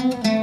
Gitme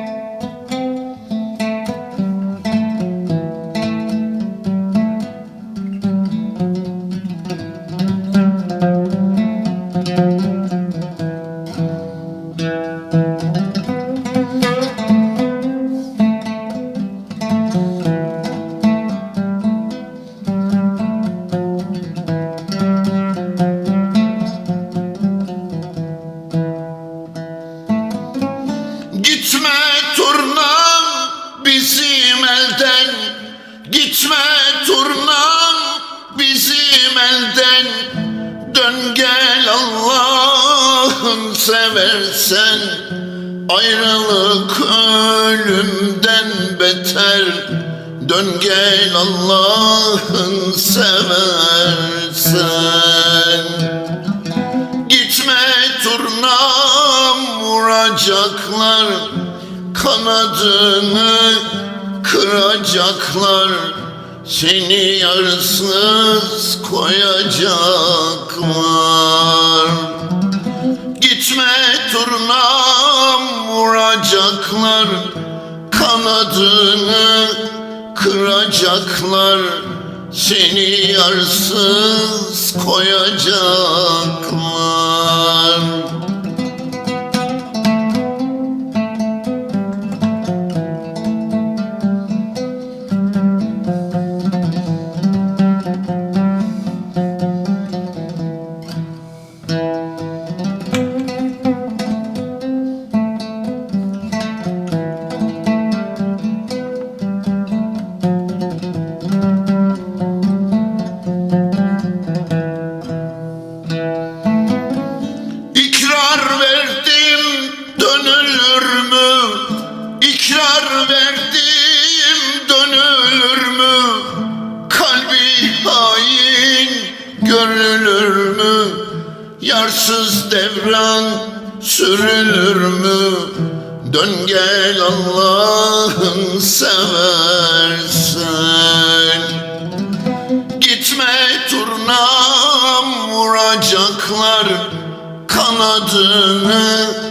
Gitme turnam bizim elden. Dön gel Allah'ın seversen. Ayrılık ölümden beter. Dön gel Allah'ın seversen. Gitme turnam vuracaklar Kanadını kıracaklar Seni yarsız koyacaklar. Gitme turnam vuracaklar Kanadını kıracaklar. Seni yarsız koyacaklar dönülür mü? İkrar verdim dönülür mü? Kalbi hain görülür mü? Yarsız devran sürülür mü? Dön gel Allah'ın seversen Gitme turnam vuracaklar Kanadını